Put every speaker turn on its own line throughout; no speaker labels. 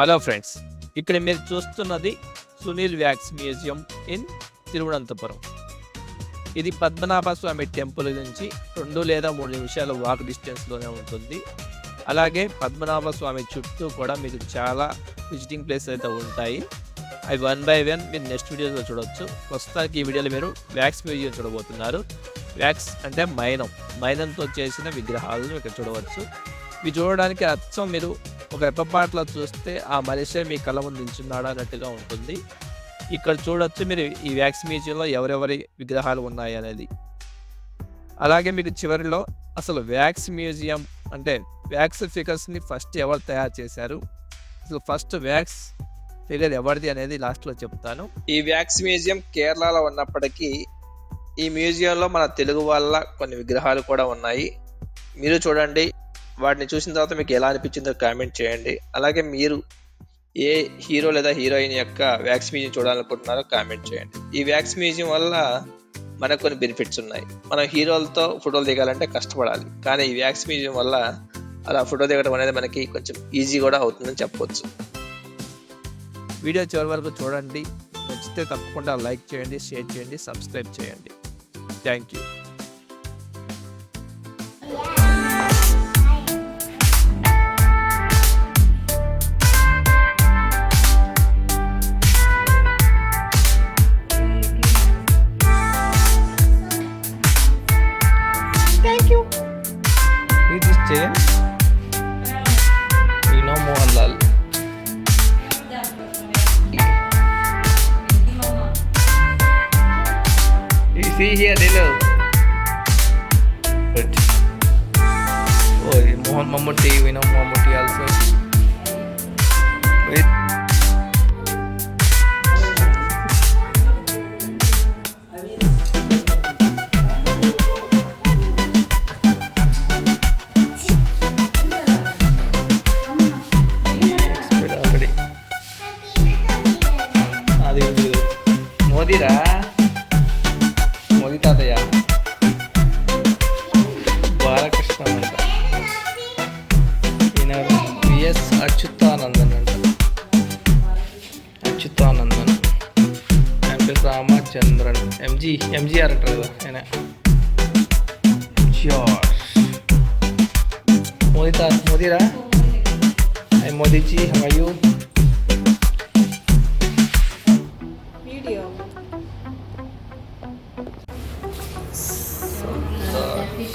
Hello friends ఇక్కడ మీరు చూస్తున్నది Sunil wax museum in Thiruvananthapuram. ఇది పద్మనాభ స్వామి టెంపుల్ నుంచి రెండు లేదా మూడు నిమిషాల వాక్ డిస్టెన్స్లోనే ఉంటుంది. అలాగే పద్మనాభ స్వామి చుట్టూ కూడా మీకు చాలా విజిటింగ్ ప్లేస్ అయితే ఉంటాయి. అవి వన్ బై వన్ మీరు నెక్స్ట్ వీడియోలో చూడవచ్చు ప్రస్తుతానికి ఈ వీడియోలో మీరు వ్యాక్స్ మ్యూజియం చూడబోతున్నారు. వ్యాక్స్ అంటే మైనం. మైనంతో చేసిన విగ్రహాలను ఇక్కడ చూడవచ్చు. ఇవి చూడడానికి అచ్చం మీరు ఒక ఎప్పపాట్లో చూస్తే ఆ మనిషే మీ కళ్ళ ముందు నించున్నాడా అన్నట్టుగా ఉంటుంది. ఇక్కడ చూడొచ్చు మీరు ఈ వ్యాక్స్ మ్యూజియంలో ఎవరెవరి విగ్రహాలు ఉన్నాయి అనేది. అలాగే మీకు చివరిలో అసలు వ్యాక్స్ మ్యూజియం అంటే వ్యాక్స్ ఫిగర్స్ని ఫస్ట్ ఎవరు తయారు చేశారు? అసలు ఫస్ట్ వ్యాక్స్ ఫిగర్ ఎవరిది అనేది లాస్ట్లో చెప్తాను. ఈ వ్యాక్స్ మ్యూజియం కేరళలో ఉన్నప్పటికీ ఈ మ్యూజియంలో మన తెలుగు వాళ్ళ కొన్ని విగ్రహాలు కూడా ఉన్నాయి. మీరు చూడండి వాటిని చూసిన తర్వాత మీకు ఎలా అనిపించిందో కామెంట్ చేయండి. అలాగే మీరు ఏ హీరో లేదా హీరోయిన్ యొక్క వ్యాక్స్ మ్యూజియం చూడాలనుకుంటున్నారో కామెంట్ చేయండి. ఈ వ్యాక్స్ మ్యూజియం వల్ల మనకు కొన్ని బెనిఫిట్స్ ఉన్నాయి. మనం హీరోలతో ఫోటోలు దిగాలంటే కష్టపడాలి. కానీ ఈ వ్యాక్స్ మ్యూజియం వల్ల అలా ఫోటో దిగడం అనేది మనకి కొంచెం ఈజీ కూడా అవుతుందని చెప్పవచ్చు వీడియో చివరి వరకు చూడండి. నచ్చితే తప్పకుండా లైక్ చేయండి షేర్ చేయండి సబ్స్క్రైబ్ చేయండి.
Thank you. See here, they know. But Oh, Mohan Mammootty, we know Mammootty also. Wait. Expert ಅದಯ ಬಾಲಕೃಷ್ಣ ಅಂತ. ಏನಾದ್ರು ವಿ ಎಸ್ ಅಚ್ಯುತಾನಂದನ್ ಅಂತ. Achuthanandan. M. P. Ramachandran. M. G. M. G. R ಅಂಟ್ರದ ಏನೇ? ಜಾರ್ಜ್ ಮೋದಿ ಮೋದಿರಾ? ಮೋದಿಜಿ
ಹವಾಯು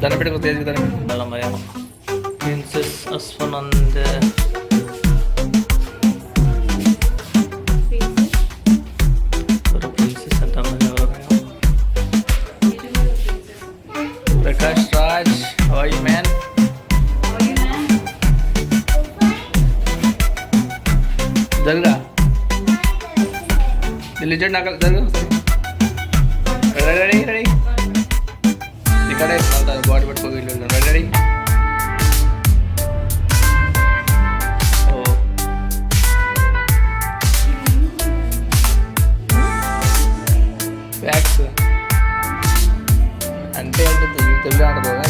దాన్ని పెట్టి ఒక తేజ్ దాన్ని పెట్టి ప్రిన్సెస్ అశ్వనంద్ ఎవరో ప్రిన్సెస్ అంట మరి ఎవరో Prakash Raj high man జరుగా legend నాకు జరుగు రెడీ రెడీ రెడీ ఇక్కడే బాడీ పట్టుకో ഒരുപാട് പുകയിലുണ്ട് റെഡി ബാക്സ് അന്റെ തെലുങ്കിലാണ് പോകുന്നത്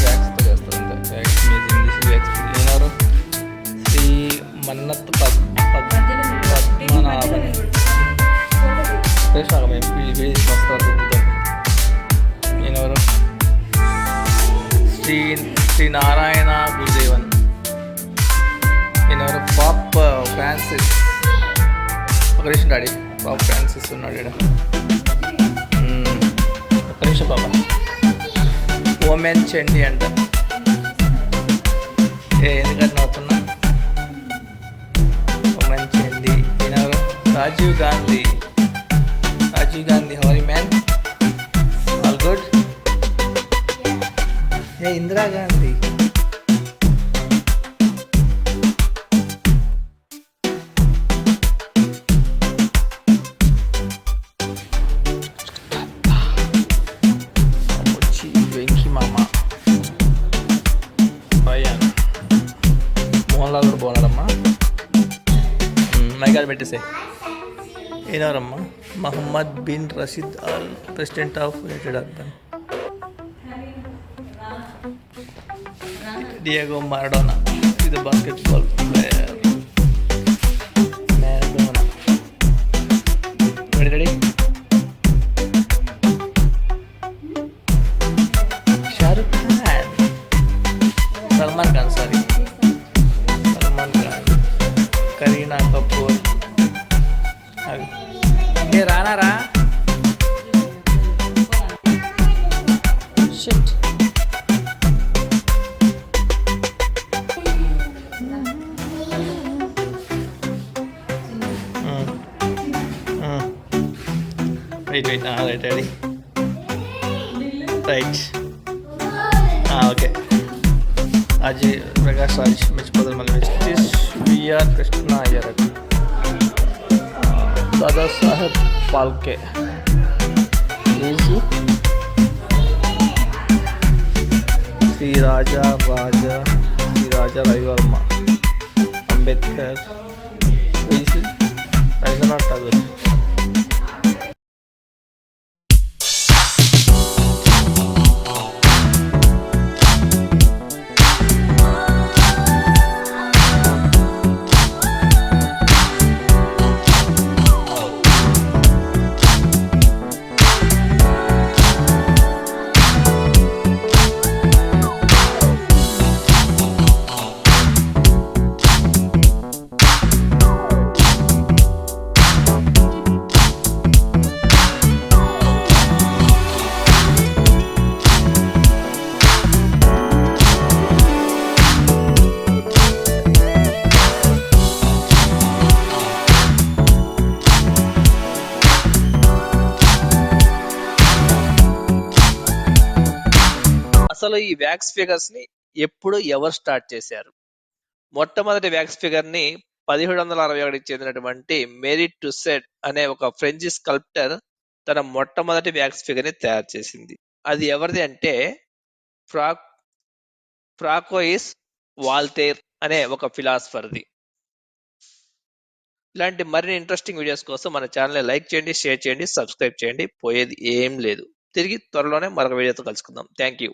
నారాయణ గురుదేవన్. నేనెవరు పాప్ ఫ్రాన్సిస్. ఒక నిమిషం డాడీ. పాప్ ఫ్రాన్సిస్ ఉన్నాడు. మ్మ్. ఒక్క నిమిషం బాబా ఓమెన్ చెండి అంట. ఏ ఎందుకంటే నవ్వుతున్నా ఓమెన్ చెండి. ఈయనెవరు? రాజీవ్ గాంధీ. రాజీవ్ గాంధీ హవరీ మ్యాన్ ఆల్ గుడ్ ఏ ఇందిరా గాంధీ మోహన్ లాల్ కూడా బాగున్నాడమ్మా మైకాడ్ పెట్టేసే ఏనారమ్మా Mohammed bin Rashid Al president of United Arab Diego Maradona ఇది basketball player wait wait ah right ready
right
ah okay Ajay Prakash Raj Mitch Badal Malvich this we are Krishna Iyer at Dada Saheb Palke easy Sri Raja Raja Sri Raja Ravi Verma Ambedkar easy Rajanatha Tagore
అసలు ఈ wax ఫిగర్స్ని ఎప్పుడు ఎవరు start చేశారు? మొట్టమొదటి wax ఫిగర్ని పదిహేడు వందల అరవై ఒకటికి చెందినటువంటి మేరీ టుసెట్ అనే ఒక ఫ్రెంచ్ స్కల్ప్టర్ తన మొట్టమొదటి వ్యాక్స్ ఫిగర్ని తయారు చేసింది. అది ఎవరిది అంటే ఫ్రాక్ ఫ్రాకోయిస్ వాల్తేర్ అనే ఒక ఫిలాసఫర్ది. ఇలాంటి మరిన్ని ఇంట్రెస్టింగ్ వీడియోస్ కోసం మన ఛానల్ని లైక్ చేయండి షేర్ చేయండి సబ్స్క్రైబ్ చేయండి. పోయేది ఏం లేదు. తిరిగి త్వరలోనే మరొక వీడియోతో కలుసుకుందాం. Thank you.